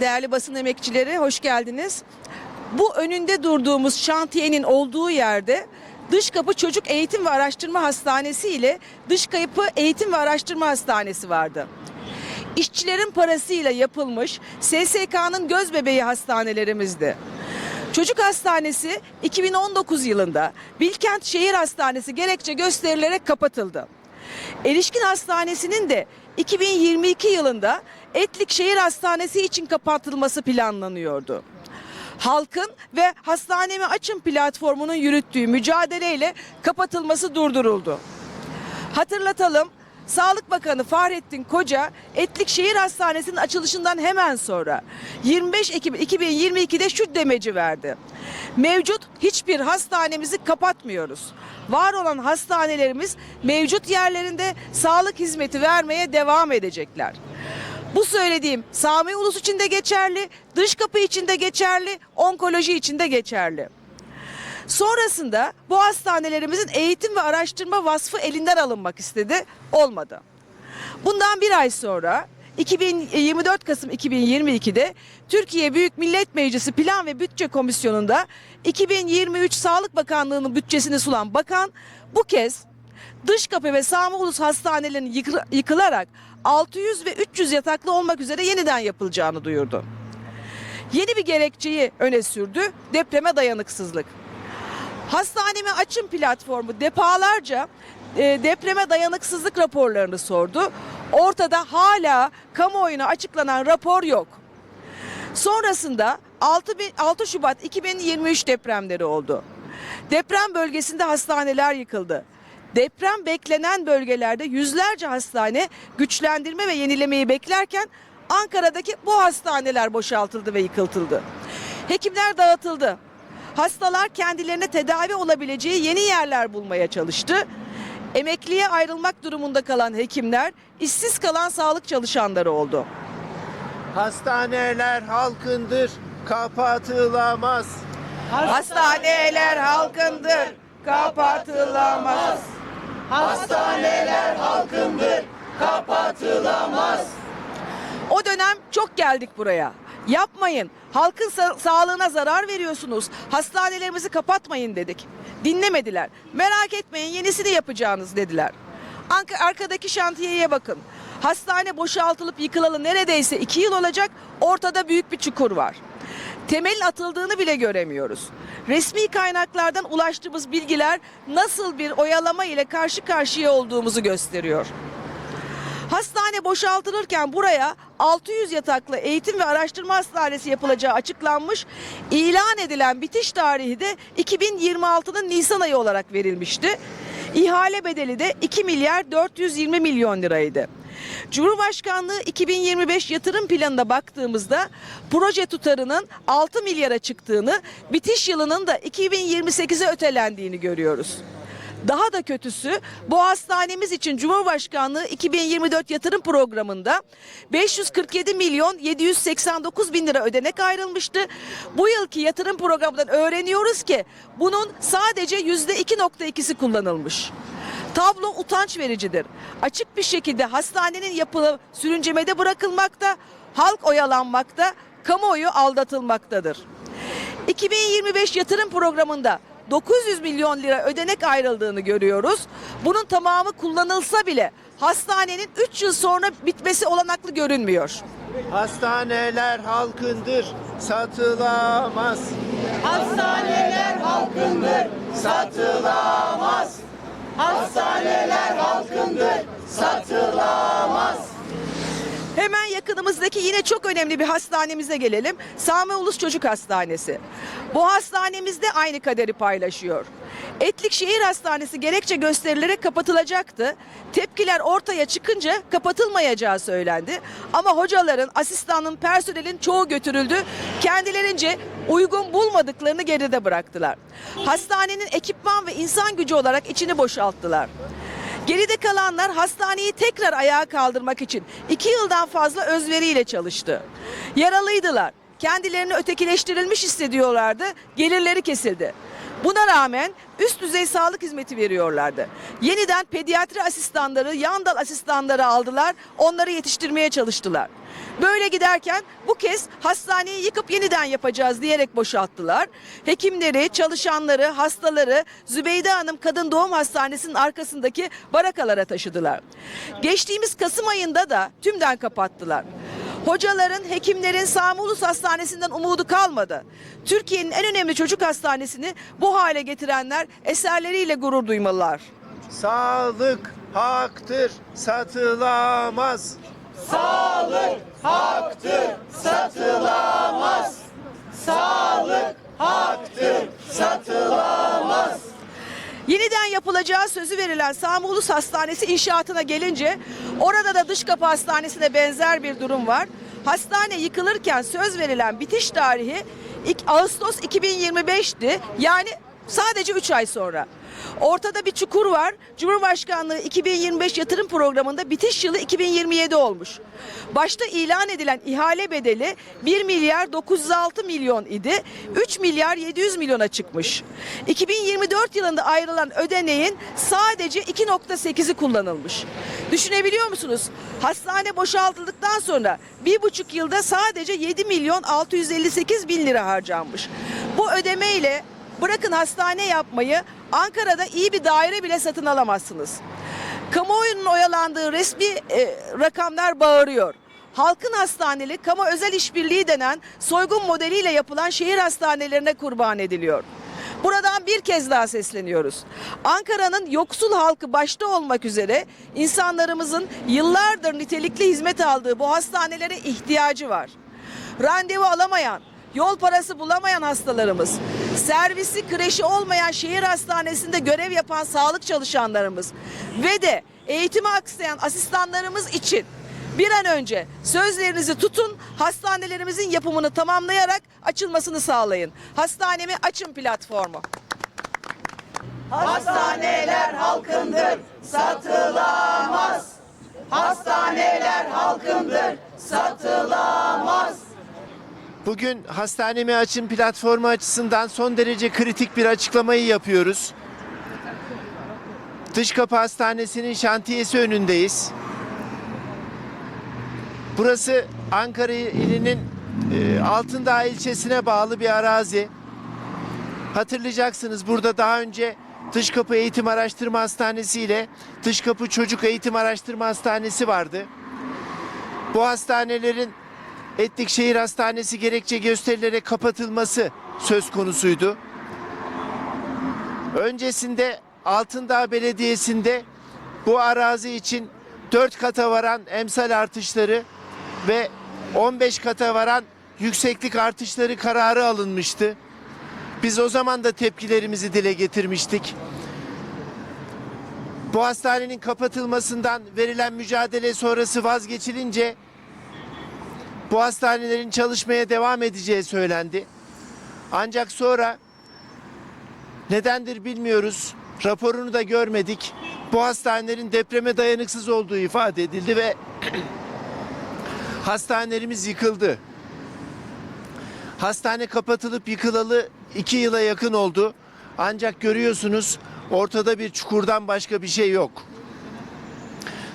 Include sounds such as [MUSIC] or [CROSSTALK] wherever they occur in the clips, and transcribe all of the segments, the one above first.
Değerli basın emekçileri hoş geldiniz. Bu önünde durduğumuz şantiyenin olduğu yerde Dış Kapı Çocuk Eğitim ve Araştırma Hastanesi ile Dış Kapı Eğitim ve Araştırma Hastanesi vardı. İşçilerin parasıyla yapılmış SSK'nın göz bebeği hastanelerimizdi. Çocuk Hastanesi 2019 yılında Bilkent Şehir Hastanesi gerekçe gösterilerek kapatıldı. Erişkin Hastanesi'nin de 2022 yılında Etlik Şehir Hastanesi için kapatılması planlanıyordu. Halkın ve Hastanemi Açın platformunun yürüttüğü mücadeleyle kapatılması durduruldu. Hatırlatalım. Sağlık Bakanı Fahrettin Koca Etlik Şehir Hastanesi'nin açılışından hemen sonra 25 Ekim 2022'de şu demeci verdi. Mevcut hiçbir hastanemizi kapatmıyoruz. Var olan hastanelerimiz mevcut yerlerinde sağlık hizmeti vermeye devam edecekler. Bu söylediğim Sami Ulus için de geçerli, dış kapı için de geçerli, onkoloji için de geçerli. Sonrasında bu hastanelerimizin eğitim ve araştırma vasfı elinden alınmak istedi. Olmadı. Bundan bir ay sonra 2024 Kasım 2022'de Türkiye Büyük Millet Meclisi Plan ve Bütçe Komisyonu'nda 2023 Sağlık Bakanlığı'nın bütçesini sunan bakan bu kez dış kapı ve Sami Ulus hastanelerinin yıkı- yıkılarak 600 ve 300 yataklı olmak üzere yeniden yapılacağını duyurdu. Yeni bir gerekçeyi öne sürdü. Depreme dayanıksızlık. Hastanemi Açın platformu defalarca e, depreme dayanıksızlık raporlarını sordu. Ortada hala kamuoyuna açıklanan rapor yok. Sonrasında 6, bin- 6 Şubat 2023 depremleri oldu. Deprem bölgesinde hastaneler yıkıldı. Deprem beklenen bölgelerde yüzlerce hastane güçlendirme ve yenilemeyi beklerken Ankara'daki bu hastaneler boşaltıldı ve yıkıltıldı. Hekimler dağıtıldı. Hastalar kendilerine tedavi olabileceği yeni yerler bulmaya çalıştı. Emekliye ayrılmak durumunda kalan hekimler, işsiz kalan sağlık çalışanları oldu. Hastaneler halkındır, kapatılamaz. Hastaneler halkındır, kapatılamaz. Hastaneler halkındır, kapatılamaz. O dönem çok geldik buraya. Yapmayın. Halkın sa- sağlığına zarar veriyorsunuz. Hastanelerimizi kapatmayın dedik. Dinlemediler. Merak etmeyin yenisini yapacağınız dediler. Anka arkadaki şantiyeye bakın. Hastane boşaltılıp yıkılalı neredeyse iki yıl olacak. Ortada büyük bir çukur var. Temelin atıldığını bile göremiyoruz. Resmi kaynaklardan ulaştığımız bilgiler nasıl bir oyalama ile karşı karşıya olduğumuzu gösteriyor. Hastane boşaltılırken buraya 600 yataklı eğitim ve araştırma hastanesi yapılacağı açıklanmış. İlan edilen bitiş tarihi de 2026'nın Nisan ayı olarak verilmişti. İhale bedeli de 2 milyar 420 milyon liraydı. Cumhurbaşkanlığı 2025 yatırım planına baktığımızda proje tutarının 6 milyara çıktığını, bitiş yılının da 2028'e ötelendiğini görüyoruz. Daha da kötüsü bu hastanemiz için Cumhurbaşkanlığı 2024 yatırım programında 547 milyon 789 bin lira ödenek ayrılmıştı. Bu yılki yatırım programından öğreniyoruz ki bunun sadece yüzde 2.2'si kullanılmış. Tablo utanç vericidir. Açık bir şekilde hastanenin yapılı sürüncemede bırakılmakta, halk oyalanmakta, kamuoyu aldatılmaktadır. 2025 yatırım programında 900 milyon lira ödenek ayrıldığını görüyoruz. Bunun tamamı kullanılsa bile hastanenin 3 yıl sonra bitmesi olanaklı görünmüyor. Hastaneler halkındır, satılamaz. Hastaneler halkındır, Satılamaz. Hastaneler halkındır, satılamaz. Hemen yakınımızdaki yine çok önemli bir hastanemize gelelim. Sami Ulus Çocuk Hastanesi. Bu hastanemizde aynı kaderi paylaşıyor. Etlik Şehir Hastanesi gerekçe gösterilerek kapatılacaktı. Tepkiler ortaya çıkınca kapatılmayacağı söylendi. Ama hocaların, asistanın, personelin çoğu götürüldü. Kendilerince uygun bulmadıklarını geride bıraktılar. Hastanenin ekipman ve insan gücü olarak içini boşalttılar. Geride kalanlar hastaneyi tekrar ayağa kaldırmak için iki yıldan fazla özveriyle çalıştı. Yaralıydılar. Kendilerini ötekileştirilmiş hissediyorlardı. Gelirleri kesildi. Buna rağmen üst düzey sağlık hizmeti veriyorlardı. Yeniden pediatri asistanları, yan dal asistanları aldılar. Onları yetiştirmeye çalıştılar. Böyle giderken bu kez hastaneyi yıkıp yeniden yapacağız diyerek boşalttılar. Hekimleri, çalışanları, hastaları Zübeyde Hanım Kadın Doğum Hastanesi'nin arkasındaki barakalara taşıdılar. Geçtiğimiz Kasım ayında da tümden kapattılar. Hocaların, hekimlerin Sami Ulus Hastanesi'nden umudu kalmadı. Türkiye'nin en önemli çocuk hastanesini bu hale getirenler eserleriyle gurur duymalılar. Sağlık haktır, satılamaz. Sağlık haktır, satılamaz. Sağlık haktır, satılamaz. Yeniden yapılacağı sözü verilen Sami Ulus Hastanesi inşaatına gelince orada da dış kapı hastanesine benzer bir durum var. Hastane yıkılırken söz verilen bitiş tarihi Ağustos 2025'ti. Yani sadece 3 ay sonra. Ortada bir çukur var. Cumhurbaşkanlığı 2025 yatırım programında bitiş yılı 2027 olmuş. Başta ilan edilen ihale bedeli 1 milyar 906 milyon idi. 3 milyar 700 milyona çıkmış. 2024 yılında ayrılan ödeneğin sadece 2.8'i kullanılmış. Düşünebiliyor musunuz? Hastane boşaltıldıktan sonra bir buçuk yılda sadece 7 milyon 658 bin lira harcanmış. Bu ödemeyle bırakın hastane yapmayı Ankara'da iyi bir daire bile satın alamazsınız. Kamuoyunun oyalandığı resmi e, rakamlar bağırıyor. Halkın hastaneli, kamu özel işbirliği denen soygun modeliyle yapılan şehir hastanelerine kurban ediliyor. Buradan bir kez daha sesleniyoruz. Ankara'nın yoksul halkı başta olmak üzere insanlarımızın yıllardır nitelikli hizmet aldığı bu hastanelere ihtiyacı var. Randevu alamayan, yol parası bulamayan hastalarımız, servisi kreşi olmayan şehir hastanesinde görev yapan sağlık çalışanlarımız ve de eğitimi aksayan asistanlarımız için bir an önce sözlerinizi tutun, hastanelerimizin yapımını tamamlayarak açılmasını sağlayın. Hastanemi açın platformu. Hastaneler halkındır, satılamaz. Hastaneler halkındır, satılamaz. Bugün Hastanemi Açın platformu açısından son derece kritik bir açıklamayı yapıyoruz. Dış Kapı Hastanesi'nin şantiyesi önündeyiz. Burası Ankara ilinin e, Altındağ ilçesine bağlı bir arazi. Hatırlayacaksınız burada daha önce Dış Kapı Eğitim Araştırma Hastanesi ile Dış Kapı Çocuk Eğitim Araştırma Hastanesi vardı. Bu hastanelerin Etlik Şehir Hastanesi gerekçe gösterilerek kapatılması söz konusuydu. Öncesinde Altındağ Belediyesi'nde bu arazi için 4 kata varan emsal artışları ve 15 kata varan yükseklik artışları kararı alınmıştı. Biz o zaman da tepkilerimizi dile getirmiştik. Bu hastanenin kapatılmasından verilen mücadele sonrası vazgeçilince bu hastanelerin çalışmaya devam edeceği söylendi. Ancak sonra nedendir bilmiyoruz. Raporunu da görmedik. Bu hastanelerin depreme dayanıksız olduğu ifade edildi ve [CLEARS THROAT] hastanelerimiz yıkıldı. Hastane kapatılıp yıkılalı iki yıla yakın oldu. Ancak görüyorsunuz ortada bir çukurdan başka bir şey yok.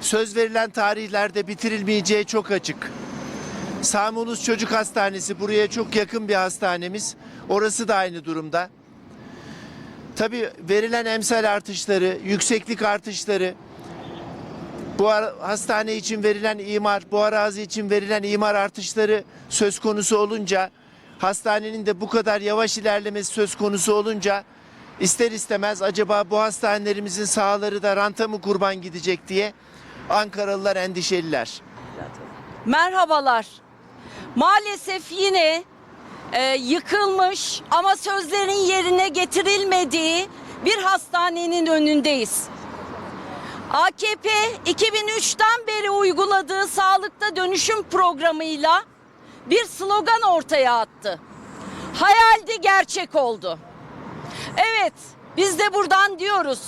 Söz verilen tarihlerde bitirilmeyeceği çok açık. Sami Ulus Çocuk Hastanesi buraya çok yakın bir hastanemiz. Orası da aynı durumda. Tabii verilen emsal artışları, yükseklik artışları, bu hastane için verilen imar, bu arazi için verilen imar artışları söz konusu olunca, hastanenin de bu kadar yavaş ilerlemesi söz konusu olunca ister istemez acaba bu hastanelerimizin sahaları da ranta mı kurban gidecek diye Ankaralılar endişeliler. Merhabalar. Maalesef yine e, yıkılmış ama sözlerin yerine getirilmediği bir hastanenin önündeyiz. AKP 2003'ten beri uyguladığı sağlıkta dönüşüm programıyla bir slogan ortaya attı. Hayaldi gerçek oldu. Evet, biz de buradan diyoruz.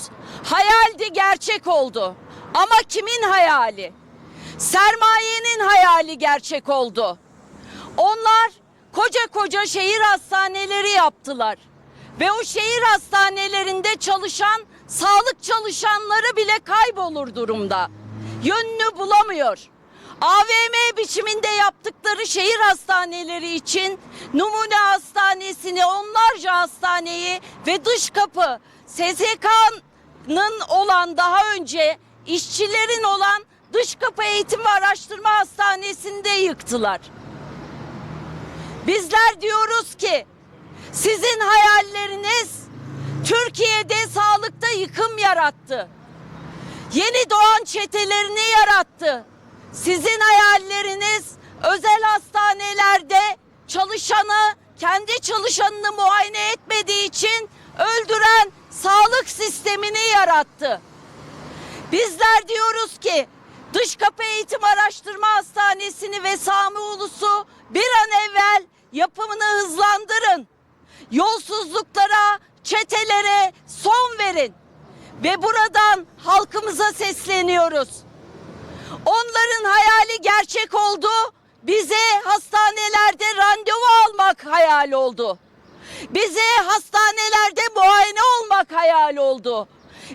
Hayaldi gerçek oldu. Ama kimin hayali? Sermayenin hayali gerçek oldu. Onlar koca koca şehir hastaneleri yaptılar. Ve o şehir hastanelerinde çalışan sağlık çalışanları bile kaybolur durumda. Yönünü bulamıyor. AVM biçiminde yaptıkları şehir hastaneleri için numune hastanesini, onlarca hastaneyi ve dış kapı SSK'nın olan daha önce işçilerin olan dış kapı eğitim ve araştırma hastanesini de yıktılar. Bizler diyoruz ki sizin hayalleriniz Türkiye'de sağlıkta yıkım yarattı. Yeni doğan çetelerini yarattı. Sizin hayalleriniz özel hastanelerde çalışanı kendi çalışanını muayene etmediği için öldüren sağlık sistemini yarattı. Bizler diyoruz ki Dış Kapı Eğitim Araştırma Hastanesi'ni ve Sami Ulus'u bir an evvel yapımını hızlandırın. Yolsuzluklara, çetelere son verin. Ve buradan halkımıza sesleniyoruz. Onların hayali gerçek oldu. Bize hastanelerde randevu almak hayal oldu. Bize hastanelerde muayene olmak hayal oldu.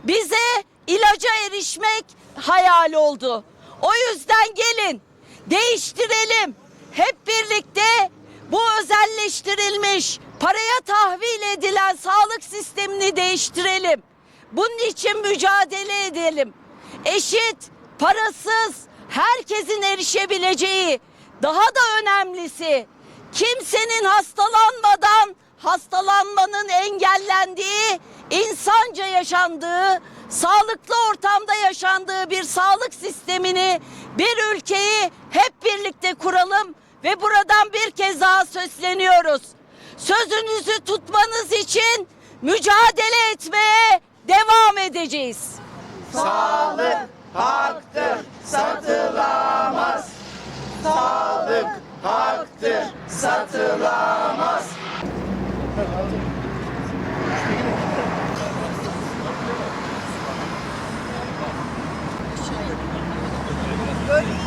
Bize ilaca erişmek hayal oldu. O yüzden gelin değiştirelim. Hep birlikte bu özelleştirilmiş, paraya tahvil edilen sağlık sistemini değiştirelim. Bunun için mücadele edelim. Eşit, parasız, herkesin erişebileceği, daha da önemlisi kimsenin hastalanmadan hastalanmanın engellendiği, insanca yaşandığı, sağlıklı ortamda yaşandığı bir sağlık sistemini, bir ülkeyi hep birlikte kuralım ve buradan bir kez daha sesleniyoruz. Sözünüzü tutmanız için mücadele etmeye devam edeceğiz. Sağlık haktır, satılamaz. Sağlık haktır, satılamaz. Böyle